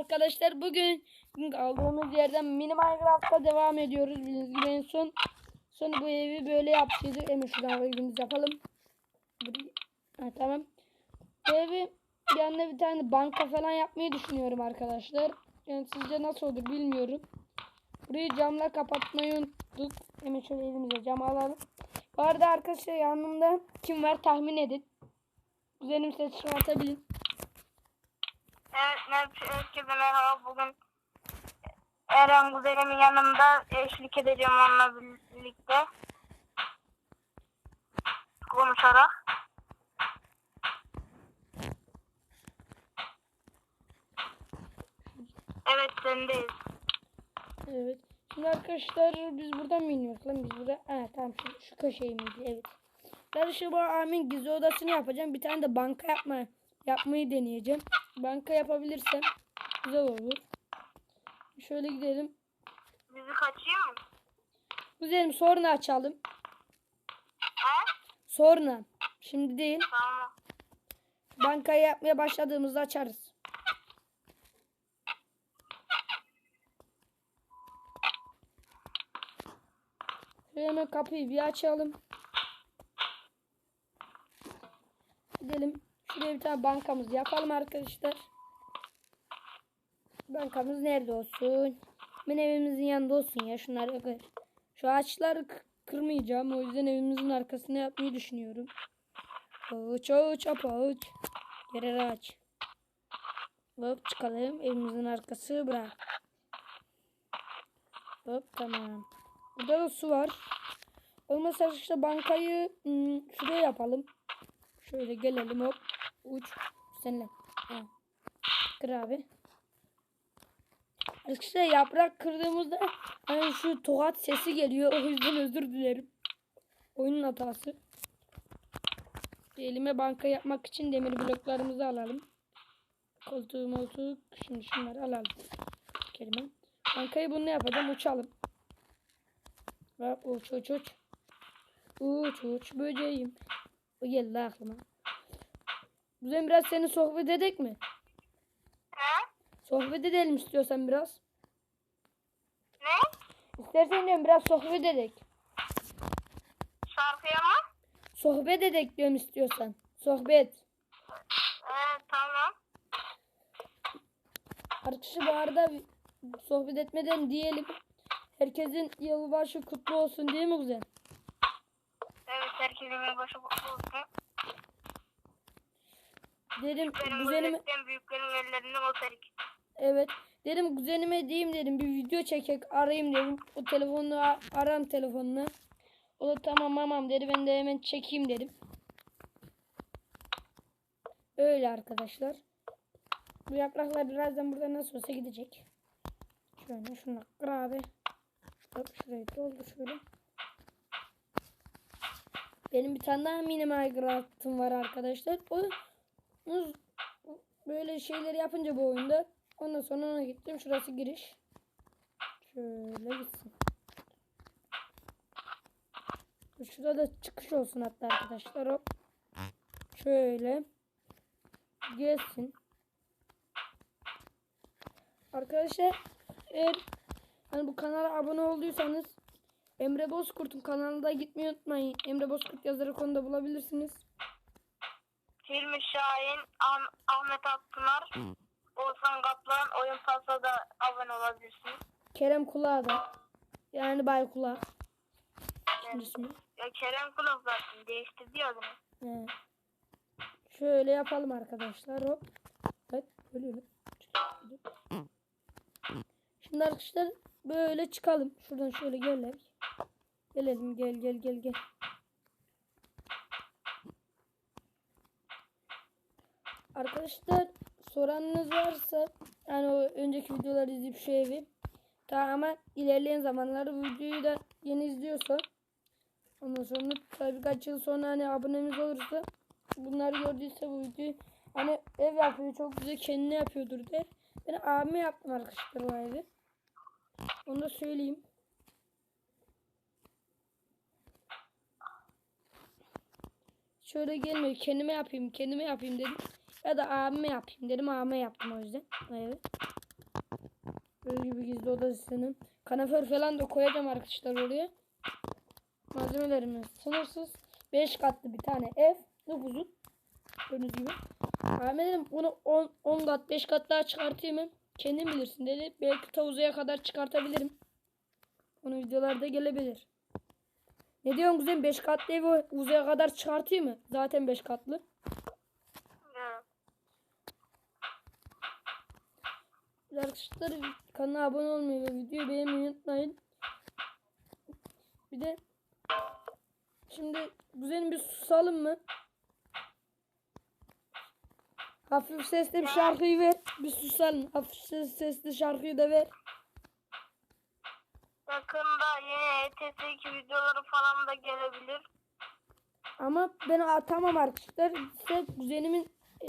arkadaşlar. Bugün kaldığımız yerden mini Minecraft'ta devam ediyoruz. Bildiğiniz en son sonra bu evi böyle yapacağız. Hemen şuradan evimizi yapalım. Ha, tamam. Bu evi yanına bir tane banka falan yapmayı düşünüyorum arkadaşlar. Yani sizce nasıl olur bilmiyorum. Burayı camla kapatmayı unuttuk. Hemen şöyle elimize cam alalım. Bu arada arkadaşlar yanımda kim var tahmin edin. Kuzenim ses çıkartabilin. Evet, herkese merhaba. Bugün Eren kuzenimin yanımda eşlik edeceğim onunla birlikte. Konuşarak. Evet, sendeyiz. Evet. Şimdi arkadaşlar biz buradan mı iniyoruz lan biz burada? Ha tamam şu, şu köşeyi miydi? Evet. Arkadaşlar bu Amin gizli odasını yapacağım. Bir tane de banka yapma yapmayı deneyeceğim. Banka yapabilirsem güzel olur. Şöyle gidelim. Bizi kaçıyor mu? Güzelim sonra açalım. He? Sonra. Şimdi değil. Tamam. Bankayı yapmaya başladığımızda açarız. Şöyle hemen kapıyı bir açalım. Bir tane bankamız yapalım arkadaşlar. Bankamız nerede olsun? Ben evimizin yanında olsun ya. Şunları. Şu ağaçları kırmayacağım. O yüzden evimizin arkasına yapmayı düşünüyorum. Aç aç aç aç. Yere aç. Hop çıkalım. Evimizin arkası bırak. Hop tamam. Burada da su var. Olmazsa işte bankayı hmm, şuraya yapalım. Şöyle gelelim hop. Uç. Senle. Ha. Kır abi. Arkadaşlar yaprak kırdığımızda hani şu tokat sesi geliyor. O yüzden özür dilerim. Oyunun hatası. Elime banka yapmak için demir bloklarımızı alalım. Koltuğu moltuğu şimdi şunları alalım. Kelime. Bankayı bunu yapacağım uçalım. Bak uç uç uç. Uç uç böceğim. O geldi aklıma. Güzel biraz seni sohbet edek mi? He? Sohbet edelim istiyorsan biraz. Ne? İstersen diyorum biraz sohbet edek. Şarkıya mı? Sohbet edek diyorum istiyorsan. Sohbet. Evet, tamam. Arada bir sohbet etmeden diyelim. Herkesin yılbaşı kutlu olsun değil mi güzel? Evet, herkesin yılbaşı kutlu olsun. Dedim kuzenime büyüklerin ellerinden öperik. evet. Dedim kuzenime diyeyim dedim bir video çekek arayayım dedim. O telefonunu aram telefonunu. O da tamam mamam dedi ben de hemen çekeyim dedim. Öyle arkadaşlar. Bu yapraklar birazdan burada nasıl olsa gidecek. Şöyle şunu kır abi. Hop şurayı doldur şöyle. Benim bir tane daha mini Minecraft'ım var arkadaşlar. O Uz- böyle şeyleri yapınca bu oyunda ondan sonra ona gittim. Şurası giriş. Şöyle gitsin. Şurada da çıkış olsun hatta arkadaşlar. Hop. Şöyle. Gelsin. Arkadaşlar eğer hani bu kanala abone olduysanız Emre Bozkurt'un kanalına gitmeyi unutmayın. Emre Bozkurt yazarak onu da bulabilirsiniz. Hilmi Şahin, Ah- Ahmet Akpınar, Oğuzhan Kaplan, Oyun Pas'a da abone olabilirsiniz. Kerem Kulağı da. Yani Bay Kulak. Evet. ismi. Ya Kerem Kulak zaten değiştirdi ya adını. He. Şöyle yapalım arkadaşlar. Hop. Evet. Öyle. Şimdi arkadaşlar böyle çıkalım. Şuradan şöyle gelelim. Gelelim gel gel gel gel. Arkadaşlar soranınız varsa yani o önceki videoları izleyip şu evi tamamen ilerleyen zamanlarda videoyu da yeni izliyorsa ondan sonra tabii birkaç yıl sonra hani abonemiz olursa bunları gördüyse bu videoyu hani ev yapıyor çok güzel kendine yapıyordur der. Ben abime yaptım arkadaşlar bu evi. Onu da söyleyeyim. Şöyle gelmiyor. Kendime yapayım, kendime yapayım dedim. Ya da abime yapayım dedim. Abime yaptım o yüzden. Evet. Gördüğünüz gibi gizli odasının. Kanaför falan da koyacağım arkadaşlar oraya. Malzemelerimiz sınırsız. 5 katlı bir tane ev. Nüfusun. Gördüğünüz gibi. Ahmet dedim bunu 10, 10 kat 5 kat daha çıkartayım mı? Kendin bilirsin dedi. Belki ta uzaya kadar çıkartabilirim. Onu videolarda gelebilir. Ne diyorsun kuzen 5 katlı evi uzaya kadar çıkartayım mı? Zaten 5 katlı. Evet. Arkadaşlar kanala abone olmayı ve videoyu beğenmeyi unutmayın. Bir de şimdi kuzenim bir susalım mı? Hafif sesli bir şarkıyı ver. Bir susalım. Hafif ses- sesli şarkıyı da ver. Yakında yeni ETS2 videoları falan da gelebilir. Ama ben atamam arkadaşlar. Size kuzenimin e,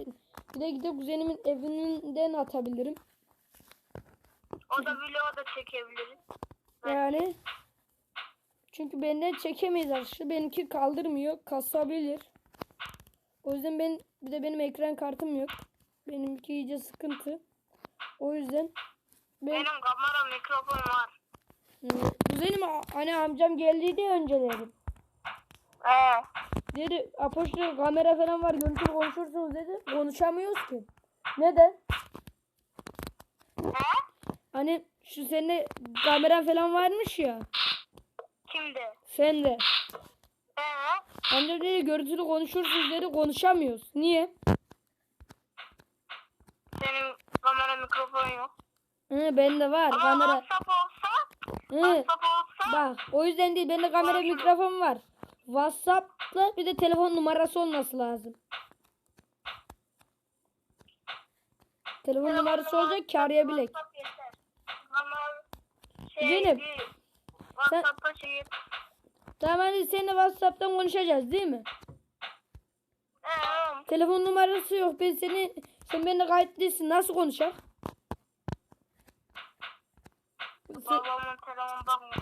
bir de gidip kuzenimin evinden atabilirim. O da vlog da çekebiliriz. Yani çünkü benden çekemeyiz arkadaşlar. Benimki kaldırmıyor. Kasabilir. O yüzden ben bir de benim ekran kartım yok. Benimki iyice sıkıntı. O yüzden ben Benim kamera mikrofon var. Kuzenim hani amcam geldiydi ya önceleri. Ee, Dedi Apoş'ta kamera falan var görüntülü konuşursunuz dedi. Konuşamıyoruz ki. Neden? he? Hani şu sene kamera falan varmış ya. Kimde? Sende. Ee, Amcam dedi görüntülü konuşursunuz dedi. Konuşamıyoruz. Niye? senin kamera mikrofon yok. Hı, bende var Ama kamera. WhatsApp olsa, Hı, WhatsApp olsa bak o yüzden değil bende kamera mikrofon var. WhatsApp'la bir de telefon numarası olması lazım. Telefon numarası olacak ki arayabilek. WhatsApp Zeynep. WhatsApp'ta şey Tamam hadi seninle WhatsApp'tan konuşacağız değil mi? Ee, Telefon numarası yok. Ben seni sen benimle kayıt değilsin. Nasıl konuşak? Sen- babamın telefonu bakmıyor.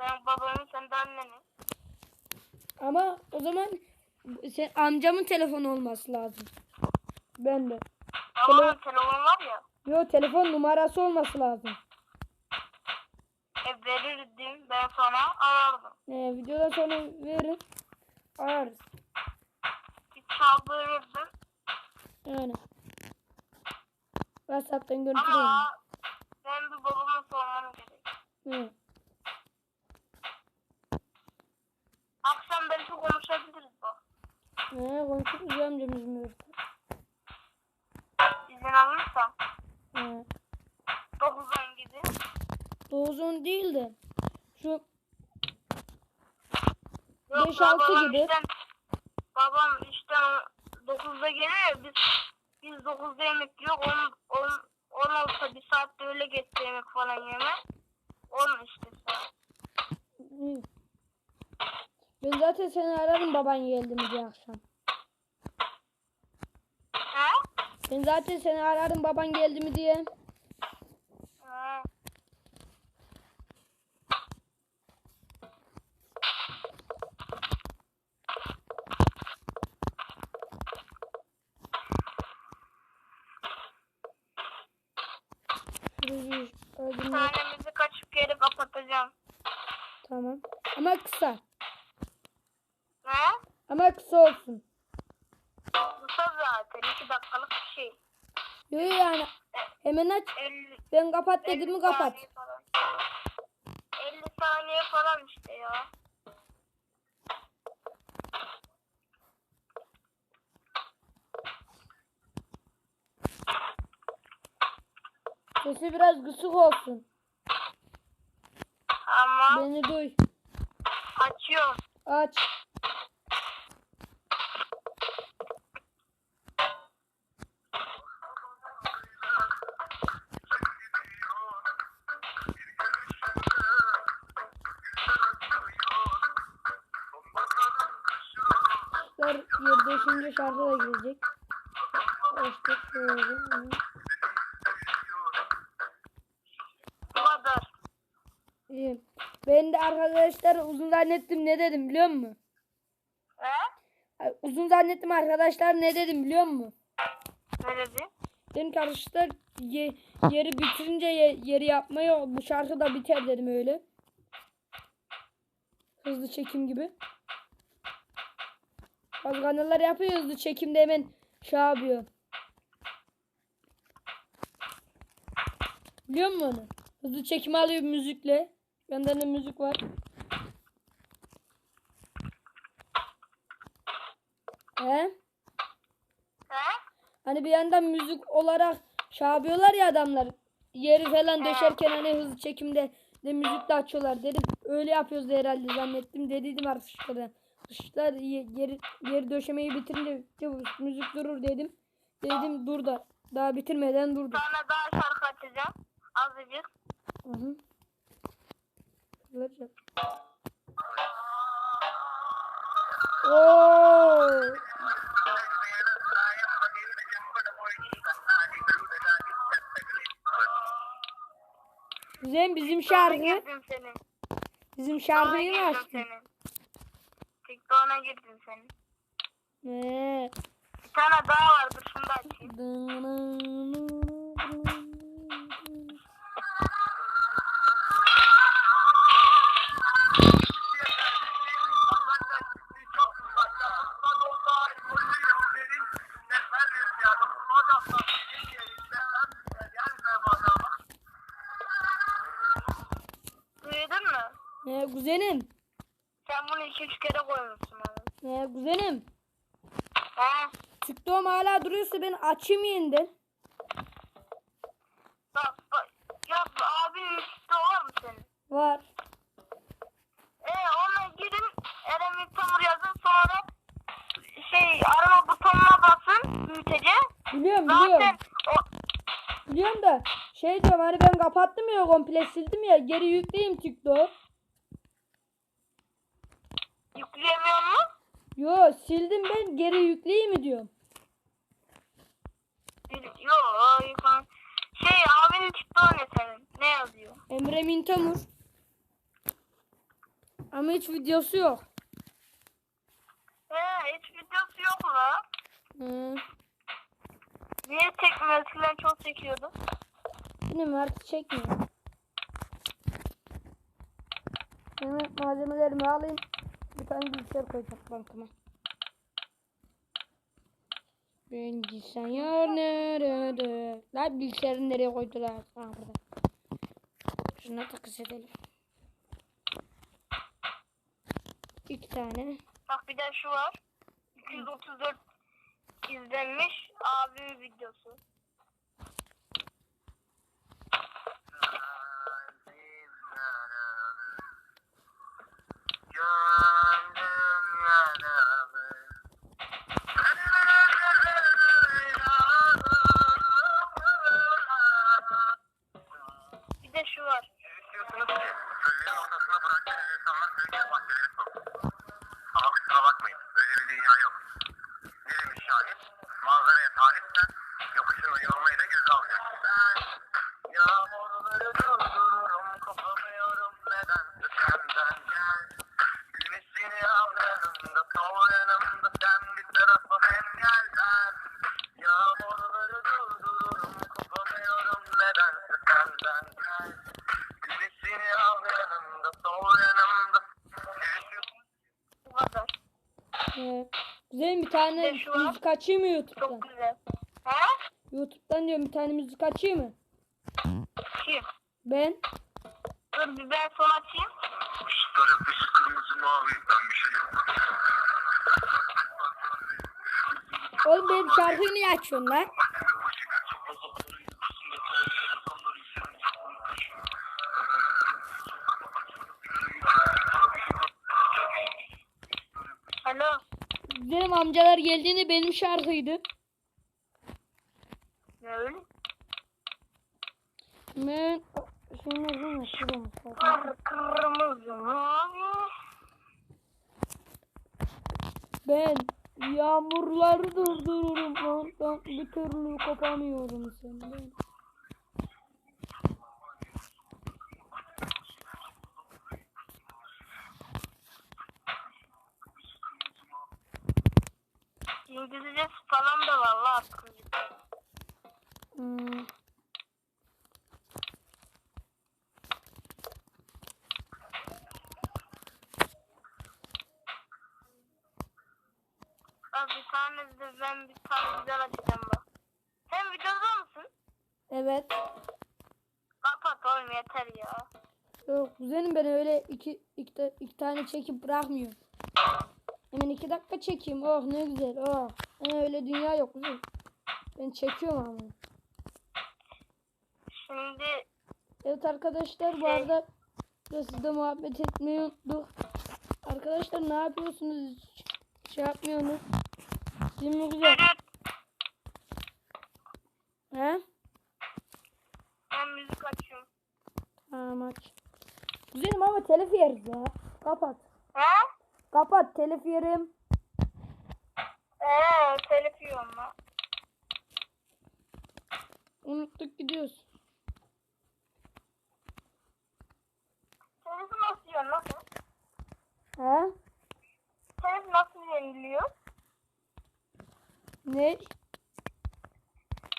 Sen babamın sen de annenin. ama o zaman sen amcamın telefonu olması lazım. Ben de. Babamın telefonu var ya. Yo telefon numarası olması lazım. E verirdim ben sana arardım. Ee, videodan sonra verin. Ararız. Bir çaldırırdım. Yani. WhatsApp'tan görüntülü Ama ben bir babama sormam gerek. Hı. Akşam belki konuşabiliriz bak. He, konuşuruz ya amcam izin verirse. İzin 9-10 değil de şu Yok, Beş, altı babam gibi. işten- babam işten 9'da geliyor ya biz biz 9'da yemek yok. 10, 10, 10 olsa bir saatte öyle geçti yemek falan yeme. 10 işte saat. Ben zaten seni ararım baban geldi mi diye akşam. He? Ben zaten seni ararım baban geldi mi diye. He. Şurayı bir aydınlat. Tanemizi kaçıp geri kapatacağım. Tamam. Ama kısa. He? Ama kısa olsun. Kısa zaten 2 dakikalık bir şey. Yo yo yani hemen aç. 50, Ben kapat dedim 50 mi kapat. saniye falan. 50 saniye falan işte ya. Sesi biraz kısık olsun. Ama Beni duy. açıyorum. Aç. Arkadaşlar 25. şarkı da gelecek. Açtık şöyle. İyi. Ben de arkadaşlar uzun zannettim ne dedim biliyor musun? He? Uzun zannettim arkadaşlar ne dedim biliyor musun? Ne dedi? Dedim ki arkadaşlar ye- yeri bitirince ye- yeri yapmayı bu şarkı da biter dedim öyle. Hızlı çekim gibi. Bazı kanallar yapıyor hızlı çekimde hemen şey yapıyor. Biliyor musun onu? Hızlı çekim alıyor müzikle. Bende de müzik var. He? He? Hani bir yandan müzik olarak şey yapıyorlar ya adamlar. Yeri falan döşerken hani hızlı çekimde de müzik de açıyorlar. Dedim öyle yapıyoruz herhalde zannettim. Dediydim arkadaşlara. Işıklar ye- yeri, yeri döşemeyi bitirince müzik durur dedim. Dedim dur da daha bitirmeden durdu. Sana daha şarkı açacağım. Azıcık. Hı hı. Yap. Oo. Güzel bizim şarkı. Bizim şarkıyı mı açtın? senin. TikTok'a girdim senin. Ee. Bir tane daha vardır şunu da açayım. Ee, kuzenim. Sen bunu iki üç kere koymuşsun abi. Ee, kuzenim. He? TikTok'um hala duruyorsa ben açayım yeniden. Bak bak. Ya abinin üstü var mı senin? Var. E ona girin. Eren Tamur yazın sonra şey arama butonuna basın büyütece. Biliyorum Zaten biliyorum. o Biliyorum da şey diyorum hani ben kapattım ya komple sildim ya geri yükleyeyim TikTok. yükleyemiyor mu? Yo sildim ben geri yükleyeyim mi diyorum. Yok yüklen. Şey abinin ne senin? Ne yazıyor? Emre Mintamur. Ama hiç videosu yok. He hiç videosu yok la. Hı. Niye çekmiyor? Eskiden çok çekiyordu. Benim artık çekmiyor. Hemen malzemelerimi alayım. Tane bilgisayar koyacağım bankama. Bilgisayar nerede? Lan bilgisayarı nereye koydular? Ha burada. Şuna takas edelim. İki tane. Bak bir de şu var. 234 izlenmiş abimin videosu. Bir de şu var. İstiyorsunuz ki çöllerin ortasına bıraktığınız insanlar sürekli bahçeleri tane var. müzik açayım mı YouTube'dan? Çok güzel. He? YouTube'dan diyorum bir tane müzik açayım mı? Kim? Ben. Dur bir ben son açayım. Kuşların dışı kırmızı mavi ben bir şey yapmadım. Oğlum benim şarkıyı niye açıyorsun lan? Alo. Benim amcalar geldiğinde benim şarkıydı. Ne öyle? Ben... Şunlar değil mi? Şurada mı? Kır- Kırmızı mavi. Ben yağmurları durdururum. Ondan bir türlü kopamıyorum senden. İngilizce falan da var la hmm. Abi bir tane de ben bir tane güzel açacağım bak. Sen videoda mısın? Evet. Kapat oğlum yeter ya. Yok kuzenim ben öyle iki, iki, iki tane çekip bırakmıyorum. İki dakika çekeyim. Oh ne güzel. Oh. Hemen öyle dünya yok kuzenim. Ben çekiyorum ama. Şimdi Evet arkadaşlar bu arada da sizde muhabbet etmeyi unuttuk. Arkadaşlar ne yapıyorsunuz? Hiç Şey yapmıyorsunuz. Değil mi güzel? He? ben müzik açıyorum. Tamam aç. Güzelim ama telif yeriz ya. Kapat. He? Kapat telif yerim. Eee telif yiyorum lan. Unuttuk gidiyoruz. Telif nasıl yiyorsun sen? He? Telif nasıl yeniliyor? Ne?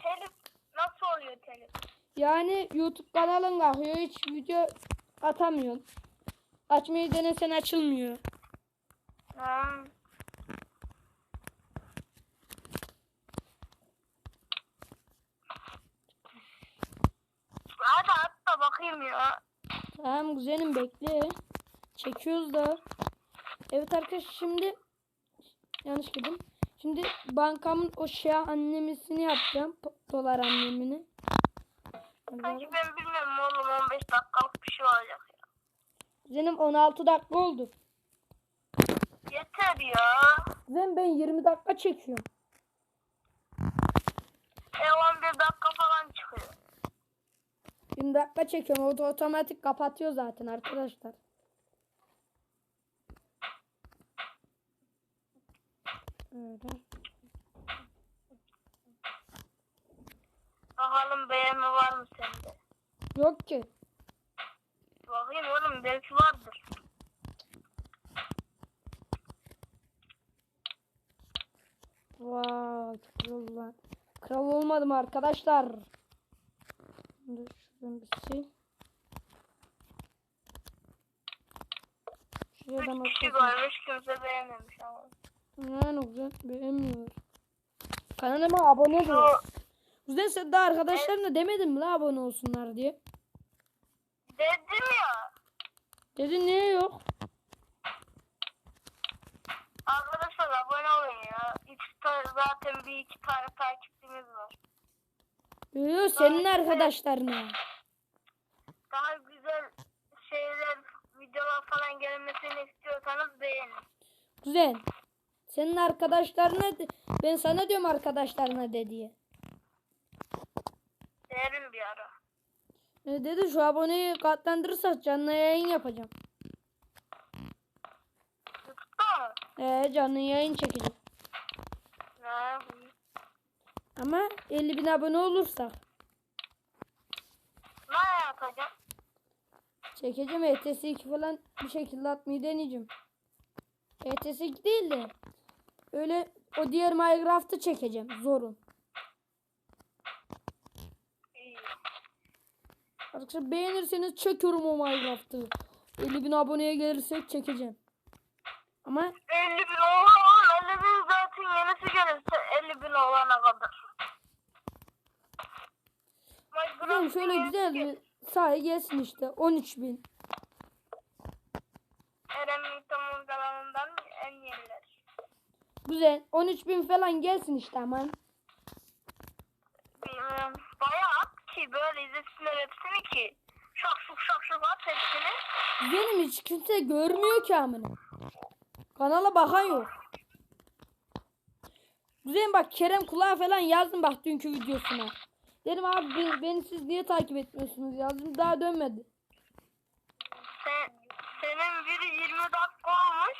Telif nasıl oluyor telif? Yani YouTube kanalın kalkıyor. Hiç video atamıyorsun. Açmayı denesen açılmıyor. Hmm. Hadi at da bakayım ya. Tamam güzelim bekle. Çekiyoruz da. Evet arkadaşlar şimdi yanlış girdim. Şimdi bankamın o şey annemisini yapacağım. Dolar annemini. Sanki ben bilmiyorum oğlum 15 dakikalık bir şey olacak ya. Güzelim 16 dakika oldu. Yeter ya. Güzelim ben 20 dakika çekiyorum. E 11 dakika falan çıkıyor. 20 dakika çekiyorum. O da otomatik kapatıyor zaten arkadaşlar. Öyle. Bakalım beğenme var mı sende? Yok ki. Bakayım oğlum belki vardır. Vay kral lan. Kral olmadım arkadaşlar. Dur şuradan bir sil. Şuraya da 3 kişi görmüş kimse beğenmemiş ama. Yani güzel beğenmiyor. Kanalıma abone ol. Güzel sen de arkadaşlarına demedin mi la abone olsunlar diye. dedim ya. Dedi niye yok? Arkadaşlar abone olun ya. İşte zaten bir iki tane takipçimiz var. Yok senin arkadaşlarına. Daha güzel şeyler, videolar falan gelmesini istiyorsanız beğenin. Güzel. Senin arkadaşlarına ben sana diyorum arkadaşlarına de diye. Derim bir ara. E dedi şu aboneyi katlandırırsak canlı yayın yapacağım. YouTube'da mı? E canlı yayın çekeceğim. Ne? Ama 50 bin abone olursak Ne yapacağım? çekeceğim ETS 2 falan bir şekilde atmayı deneyeceğim. ETS 2 değil de öyle o diğer Minecraft'ı çekeceğim zorun. Arkadaşlar beğenirseniz çekiyorum o Minecraft'ı. 50 bin aboneye gelirsek çekeceğim. Ama 50 bin oğlum 50 bin zaten yenisi gelirse 50 bin olana kadar. Güzel, Minecraft'ın şöyle güzel bir sayı gelsin işte 13 bin. Eren'in tamam kanalından en yeniler. Güzel 13 bin falan gelsin işte aman. Bilmiyorum. Bayağı at ki böyle izlesinler hepsini ki. Şak şuk şak şuk at hepsini. Benim hiç kimse görmüyor ki amına. Kanala bakan yok. Güzel bak Kerem Kulağı falan yazdım bak dünkü videosuna. Dedim abi be- beni siz niye takip etmiyorsunuz yazdım daha dönmedi. Sen, senin biri 20 dakika olmuş.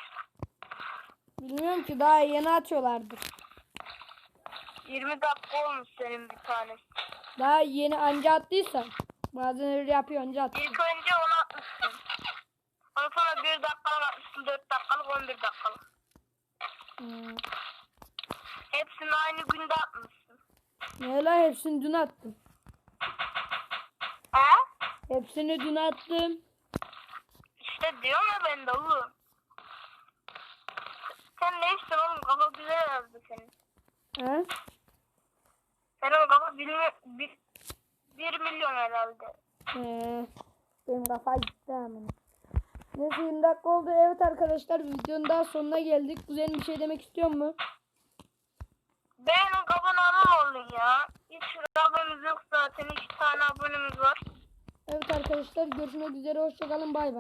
Bilmiyorum ki daha yeni atıyorlardır. 20 dakika olmuş senin bir tanesi. Daha yeni anca attıysa. Bazen öyle yapıyor anca atıyor. İlk önce onu atmışsın. Ondan sonra 1 dakikalık atmışsın, 4 dakikalık, 11 dakikalık. Hmm. Hepsini aynı günde atmışsın. Ne la hepsini dün attım. He? Hepsini dün attım. İşte diyorum ya ben de oğlum. Sen ne istiyorsun oğlum? Kafa güzel yazdı senin. He? Senin kafa bir, bir, bir milyon herhalde. Ee, benim kafa gitti hemen. Neyse 20 dakika oldu. Evet arkadaşlar videonun daha sonuna geldik. Kuzenim bir şey demek istiyor mu? Benim abone olun ya. Hiç abonemiz yok zaten. iki tane abonemiz var. Evet arkadaşlar görüşmek üzere. Hoşçakalın. Bay bay.